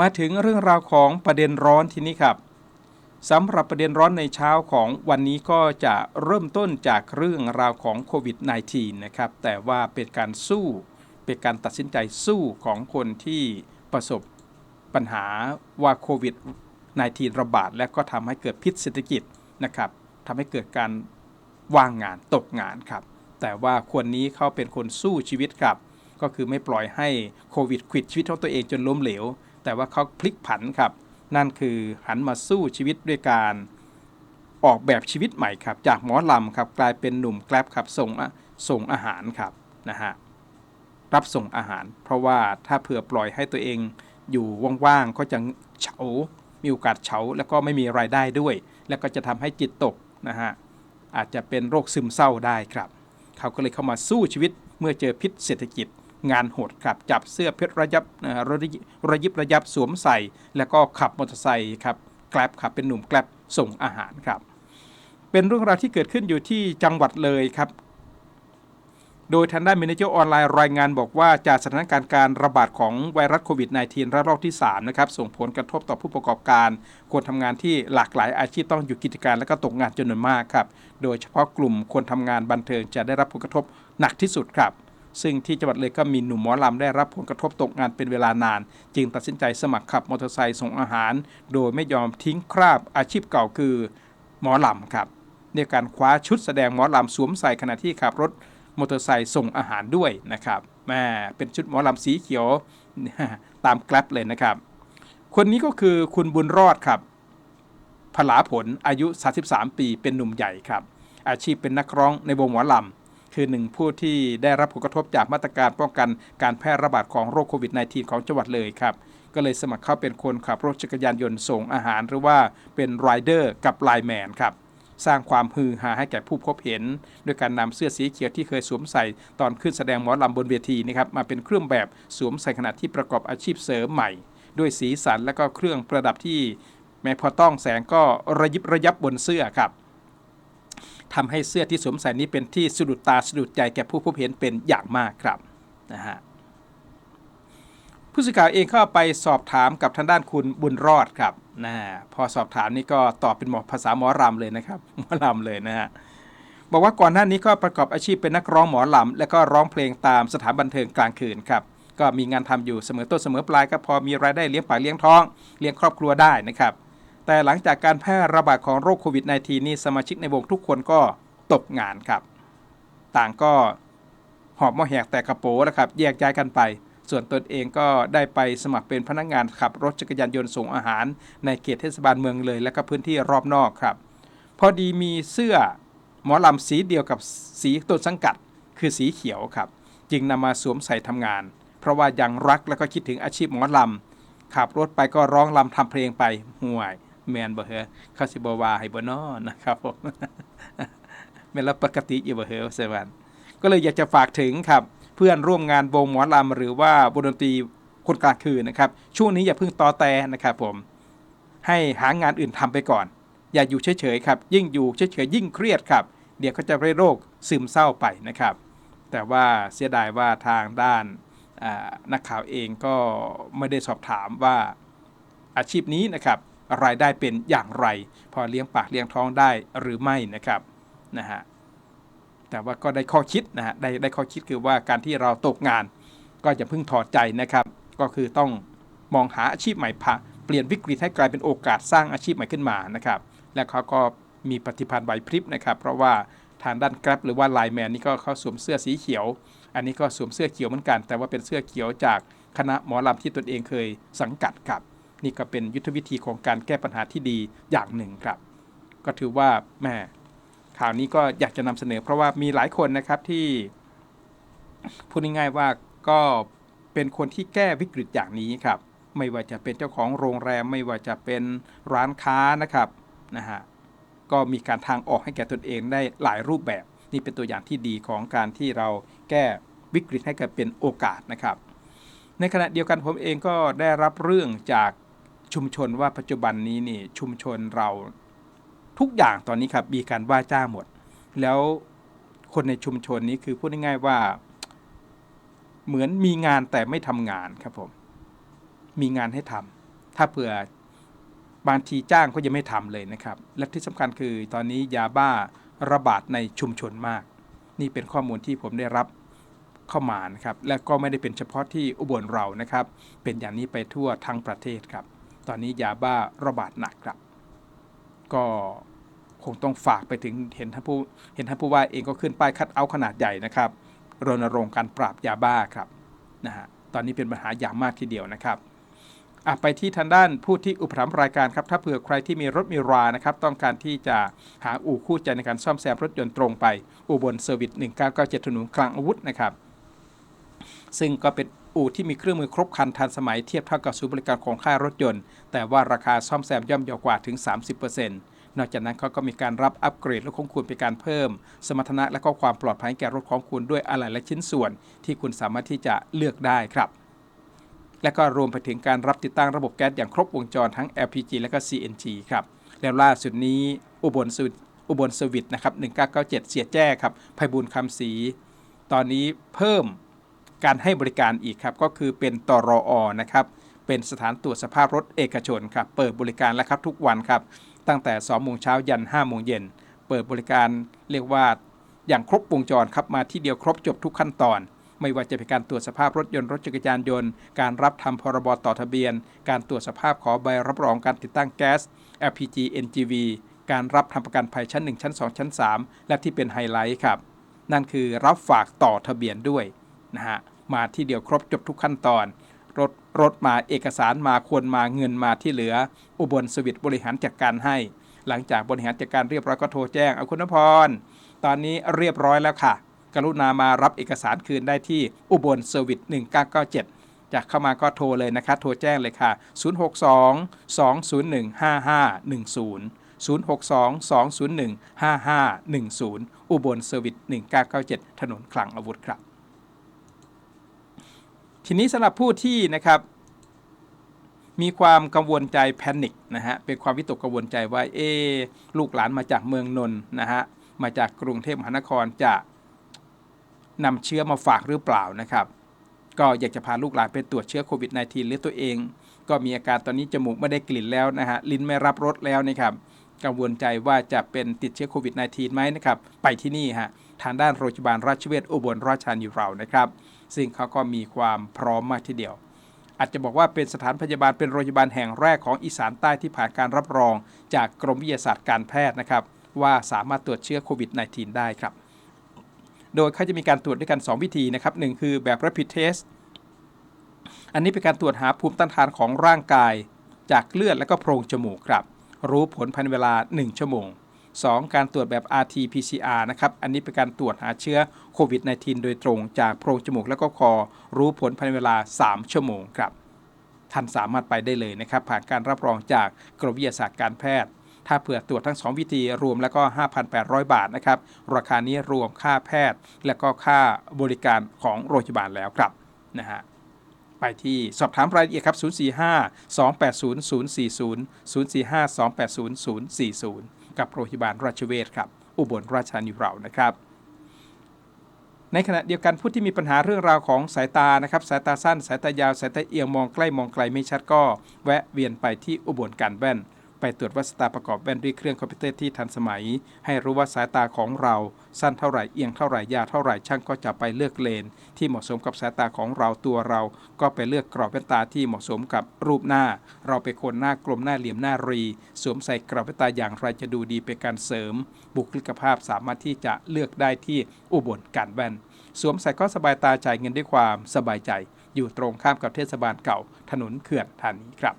มาถึงเรื่องราวของประเด็นร้อนทีนี้ครับสำหรับประเด็นร้อนในเช้าของวันนี้ก็จะเริ่มต้นจากเรื่องราวของโควิด -19 นะครับ แต่ว่าเป็นการสู้เป็นการตัดสินใจสู้ของคนที่ประสบปัญหาว่าโควิด -19 ระบาด และก็ทำให้เกิดพิษเศรษฐกิจนะครับทำให้เกิดการว่างงานตกงานครับ แต่ว่าคนนี้เขาเป็นคนสู้ชีวิตครับ ก็คือไม่ปล่อยให้โควิดควิดชีวิตของตัวเองจนล้มเหลว แต่ว่าเขาพลิกผันครับ นั่นคือหันมาสู้ชีวิตด้วยการออกแบบชีวิตใหม่ครับ จากหมอลำครับกลายเป็นหนุ่มแกลบครับส่งอะส่งอาหารครับนะฮะรับส่งอาหาร เพราะว่าถ้าเผื่อปล่อยให้ตัวเองอยู่ว่างๆก็จะเฉา มีโอกาสเฉา แล้วก็ไม่มีรายได้ด้วย แล้วก็จะทำให้จิตตกนะฮะอาจจะเป็นโรคซึมเศร้าได้ครับ เขาก็เลยเข้ามาสู้ชีวิตเมื่อเจอพิษเศรษฐกิจ งานโหดครับจับเสื้อเพชรระยับระยิบระยับสวมใส่ แล้วก็ขับมอเตอร์ไซค์ครับแกลบขับเป็นหนุ่มแกลบส่งอาหารครับ เป็นเรื่องราวที่เกิดขึ้นอยู่ที่จังหวัดเลยครับ โดยทางด้านมินิเจอร์ออนไลน์รายงานบอกว่าจากสถานการณ์การระบาดของไวรัสโควิด -19 ระลอกที่ 3 นะครับ ส่งผลกระทบต่อผู้ประกอบการ คนทำงานที่หลากหลายอาชีพต้องหยุดกิจการและก็ตกงานจำนวนมากครับ โดยเฉพาะกลุ่มคนทำงานบันเทิงจะได้รับผลกระทบหนักที่สุดครับ ซึ่งที่จังหวัดเลยก็มีหนุ่มหมอลำได้รับผลกระทบตกงานเป็นเวลานาน จึงตัดสินใจสมัครขับมอเตอร์ไซค์ส่งอาหาร โดยไม่ยอมทิ้งคราบอาชีพเก่าคือหมอลำครับในการคว้าชุดแสดงหมอลำสวมใส่ขณะที่ขับรถมอเตอร์ไซค์ส่งอาหารด้วยนะครับแม่เป็นชุดหมอลำสีเขียวตามแกลบเลยนะครับ คนนี้ก็คือคุณบุญรอดครับผลาผลอายุ 33 ปี เป็นหนุ่มใหญ่ครับ อาชีพเป็นนักร้องในวงหมอลำ คือหนึ่งผู้ที่ได้รับผลกระทบจากมาตรการป้องกันการแพร่ระบาดของโรคโควิด -19 ของจังหวัดเลยครับก็เลยสมัครเข้าเป็นคนขับรถจักรยานยนต์ส่งอาหาร หรือว่าเป็นไรเดอร์กับไลแมนครับสร้างความฮือฮาให้แก่ผู้พบเห็น ด้วยการนำเสื้อสีเขียวที่เคยสวมใส่ตอนขึ้นแสดงหมอลำบนเวทีนะครับมาเป็นเครื่องแบบสวมใส่ขณะที่ประกอบอาชีพเสริมใหม่ ด้วยสีสันและก็เครื่องประดับที่ แม้พอต้องแสงก็ระยิบระยับบนเสื้อครับ ทำให้เสื้อที่สวมใส่นี้เป็นที่สะดุดตาสะดุดใจแก่ผู้พบเห็นเป็นอย่างมากครับนะฮะผู้สื่อข่าวเองเข้าไปสอบถามกับทางด้านคุณบุญรอดครับนะพอสอบถามนี่ก็ตอบเป็นหมอภาษาหมอรำเลยนะครับหมอรำเลยนะฮะบอกว่าก่อนหน้านี้ก็ประกอบอาชีพเป็นนักร้องหมอลำและก็ร้องเพลงตามสถานบันเทิงกลางคืนครับก็มีงานทำอยู่เสมอต้นเสมอปลายก็พอมีรายได้เลี้ยงปากเลี้ยงท้อง เลี้ยงครอบครัวได้นะครับ แต่หลังจากการแพร่ระบาดของโรคโควิด -19 นี่สมาชิกในวงทุกคนก็ตกงานครับ ต่างก็หอบมอแหกแต่กระโปงแล้วครับ แยกย้ายกันไป ส่วนตนเองก็ได้ไปสมัครเป็นพนักงานขับรถจักรยานยนต์ส่งอาหาร ในเขตเทศบาลเมืองเลย และก็พื้นที่รอบนอกครับ พอดีมีเสื้อหมอลำสีเดียวกับสีต้นสังกัด คือสีเขียวครับ จึงนำมาสวมใส่ทำงาน เพราะว่ายังรักและก็คิดถึงอาชีพหมอลำขับรถไปก็ร้องลำทำเพลงไปห่วย แมนบ่เหอเขาสิบ่วาให้บ่นอนะครับผมแมนล้วปกติอยู่บ่เหอเซวันก็เลยอยากจะฝากถึงครับ เพื่อนร่วมงานวงหมอลำหรือว่าวงดนตรีคนกลางคืนนะครับ ช่วงนี้อย่าเพิ่งตอแตนะครับผมให้หางานอื่นทำไปก่อน อย่าอยู่เฉยๆครับ ยิ่งอยู่เฉยๆยิ่งเครียดครับ เดี๋ยวก็จะได้โรคซึมเศร้าไปนะครับ แต่ว่าเสียดายว่าทางด้านนักข่าวเองก็ไม่ได้สอบถามว่าอาชีพนี้นะครับ รายได้เป็นอย่างไร พอเลี้ยงปากเลี้ยงท้องได้หรือไม่นะครับนะฮะแต่ว่าก็ได้ข้อคิดนะฮะได้ได้ข้อคิดคือว่าการที่เราตกงาน ก็อย่าเพิ่งถอดใจนะครับ ก็คือต้องมองหาอาชีพใหม่พาเปลี่ยนวิกฤตให้กลายเป็นโอกาสสร้างอาชีพใหม่ขึ้นมานะครับ และเขาก็มีปฏิพันธ์ไหวพริบนะครับ เพราะว่าทางด้านกร็บหรือว่าไลแมนนี่ก็เขาสวมเสื้อสีเขียว อันนี้ก็สวมเสื้อเขียวเหมือนกัน แต่ว่าเป็นเสื้อเขียวจากคณะหมอลำที่ตนเองเคยสังกัดครับ นี่ก็เป็นยุทธวิธีของการแก้ปัญหาที่ดีอย่างหนึ่งครับ ก็ถือว่าแม่ข่าวนี้ก็อยากจะนำเสนอ เพราะว่ามีหลายคนนะครับที่พูดง่ายๆว่าก็เป็นคนที่แก้วิกฤตอย่างนี้ครับ ไม่ว่าจะเป็นเจ้าของโรงแรม ไม่ว่าจะเป็นร้านค้านะครับนะฮะก็มีการทางออกให้แก่ตนเองได้หลายรูปแบบ นี่เป็นตัวอย่างที่ดีของการที่เราแก้วิกฤตให้เกิดเป็นโอกาสนะครับ ในขณะเดียวกันผมเองก็ได้รับเรื่องจาก ชุมชนว่าปัจจุบันนี้นี่ชุมชนเราทุกอย่างตอนนี้ครับมีการว่าจ้างหมด แล้วคนในชุมชนนี้คือพูดง่ายๆว่า เหมือนมีงานแต่ไม่ทำงานครับผม มีงานให้ทถ้าเผื่อบางทีจ้างก็ยังไม่ทำเลยนะครับ และที่สำคัญคือตอนนี้ยาบ้าระบาดในชุมชนมาก นี่เป็นข้อมูลที่ผมได้รับเข้ามานะครับ และก็ไม่ได้เป็นเฉพาะที่อุบลเรานะครับ เป็นอย่างนี้ไปทั่วทั้งประเทศครับ ตอนนี้ยาบ้าระบาดหนักครับ ก็คงต้องฝากไปถึงเห็นท่านผู้เห็นท่านผู้ว่าเองก็ขึ้นป้ายคัดเอาขนาดใหญ่นะครับรณรงค์การปราบยาบ้าครับนะฮะตอนนี้เป็นปัญหาอย่างมากทีเดียวนะครับอะไปที่ทางด้านผู้ที่อุปถัมภ์รายการครับ ถ้าเผื่อใครที่มีรถมีรานะครับ ต้องการที่จะหาอู่คู่ใจในการซ่อมแซมรถยนต์ตรงไป อุบลเซอร์วิส1997ถนนคลังอาวุธนะครับ ซึ่งก็เป็น อู่ที่มีเครื่องมือครบครันทันสมัยเทียบเท่ากับศูนย์บริการของค่ายรถยนต์ แต่ว่าราคาซ่อมแซมย่อมเยาวกว่าถึง 30%นอกจากนั้นเขาก็มีการรับอัปเกรดรถของคุณเป็นการเพิ่ม สมรรถนะและก็ความปลอดภัยแก่รถของคุณด้วยอะไหล่และชิ้นส่วน ที่คุณสามารถที่จะเลือกได้ครับ และก็รวมไปถึงการรับติดตั้งระบบแก๊สอย่างครบวงจรทั้ง LPG และก็ CNG ครับแล้วล่าสุดนี้อุบลสวิตอุบลสวิตนะครับ1997 เสียแจ้ครับไพบูลย์คำศรีตอนนี้เพิ่ม การให้บริการอีกครับก็คือเป็นตรออนะครับเป็นสถานตรวจสภาพรถเอกชนครับเปิดบริการแล้วครับทุกวันครับตั้งแต่2โมงเช้ายัน5โมงเย็นเปิดบริการเรียกว่าอย่างครบวงจรครับมาที่เดียวครบจบทุกขั้นตอน ไม่ว่าจะเป็นการตรวจสภาพรถยนต์รถจักรยานยนต์ การรับทำพรบต่อทะเบียน การตรวจสภาพขอใบรับรองการติดตั้งแก๊ส LPG NGV การรับทำประกันภัยชั้น 1 ชั้น 2 ชั้น 3 และที่เป็นไฮไลท์ครับ นั่นคือรับฝากต่อทะเบียนด้วย นะฮะมาที่เดียวครบจบทุกขั้นตอน รถรถมาเอกสารมาควรมาเงินมาที่เหลือ อุบลสวิตบริหารจัดการให้ หลังจากบริหารจัดการเรียบร้อยก็โทรแจ้งเอาคุณนพร ตอนนี้เรียบร้อยแล้วค่ะ กรุณามารับเอกสารคืนได้ที่อุบลเซอร์วิส1997จากเข้ามาก็โทรเลยนะครับโทรแจ้งเลยค่ะ 062 201 5510 062 201 5510 อุบลเซอร์วิส1997 ถนนคลังอาวุธครับ ทีนี้สำหรับผู้ที่นะครับ มีความกังวลใจแพนิคนะฮะเป็นความวิตกกังวลใจว่าเอลูกหลานมาจากเมืองนนนะฮะมาจากกรุงเทพมหานครจะนำเชื้อมาฝากหรือเปล่านะครับ ก็อยากจะพาลูกหลานไปตรวจเชื้อโควิด -19 หรือตัวเอง ก็มีอาการตอนนี้จมูกไม่ได้กลิ่นแล้วนะฮะลิ้นไม่รับรสแล้วนะครับกังวลใจว่าจะเป็นติดเชื้อโควิด -19 ไหมนะครับ ไปที่นี่ฮะทางด้านโรงพยาบาลราชเวชอุบลราชธานีเรานะครับ ซึ่งเขาก็มีความพร้อมมากทีเดียว อาจจะบอกว่าเป็นสถานพยาบาลเป็นโรงพยาบาลแห่งแรกของอีสานใต้ที่ผ่านการรับรองจากกรมวิทยาศาสตร์การแพทย์นะครับ ว่าสามารถตรวจเชื้อโควิด -19 ได้ครับ โดยเขาจะมีการตรวจด้วยกัน 2 วิธีนะครับหนึ่งคือแบบ rapid test อันนี้เป็นการตรวจหาภูมิต้านทานของร่างกาย จากเลือดและก็โพรงจมูกครับ รู้ผลภายในเวลา 1 ชั่วโมง 2. การตรวจแบบ RT-PCR นะครับ อันนี้เป็นการตรวจหาเชื้อโควิด -19 โดยตรงจากโพรงจมูกและก็คอ รู้ผลภายในเวลา 3 ชั่วโมงครับ ท่านสามารถไปได้เลยนะครับ ผ่านการรับรองจากกรมวิทยาศาสตร์การแพทย์ ถ้าเผื่อตรวจทั้ง 2 วิธีรวมแล้วก็ 5,800 บาทนะครับ ราคานี้รวมค่าแพทย์ และก็ค่าบริการของโรงพยาบาลแล้วครับนะฮะไปที่สอบถามรายละเอียดครับ 045 280 040 045 280 040 กับโรงพยาบาลราชเวชครับ อุบลราชธานีเรานะครับ ในขณะเดียวกันผู้ที่มีปัญหาเรื่องราวของสายตานะครับสายตาสั้น สายตายาวสายตาเอียงมองใกล้มองไกลไม่ชัดก็ แวะเวียนไปที่อุบลการแว่น ไปตรวจวัดสายตาประกอบแว่นด้วยเครื่องคอมพิวเตอร์ที่ทันสมัย ให้รู้ว่าสายตาของเรา สั้นเท่าไหร่เอียงเท่าไหร่ยาวเท่าไหร่ช่างก็จะไปเลือกเลน ที่เหมาะสมกับสายตาของเราตัวเรา ก็ไปเลือกกรอบแว่นตาที่เหมาะสมกับรูปหน้า เราเป็นคนหน้ากลมหน้าเหลี่ยมหน้ารี สวมใส่กรอบแว่นตาอย่างไรจะดูดีเป็นการเสริม บุคลิกภาพสามารถที่จะเลือกได้ที่อุบลการแว่น สวมใส่ก็สบายตาจ่ายเงินด้วยความสบายใจ อยู่ตรงข้ามกับเทศบาลเก่า ถนนเขื่อนธานีครับ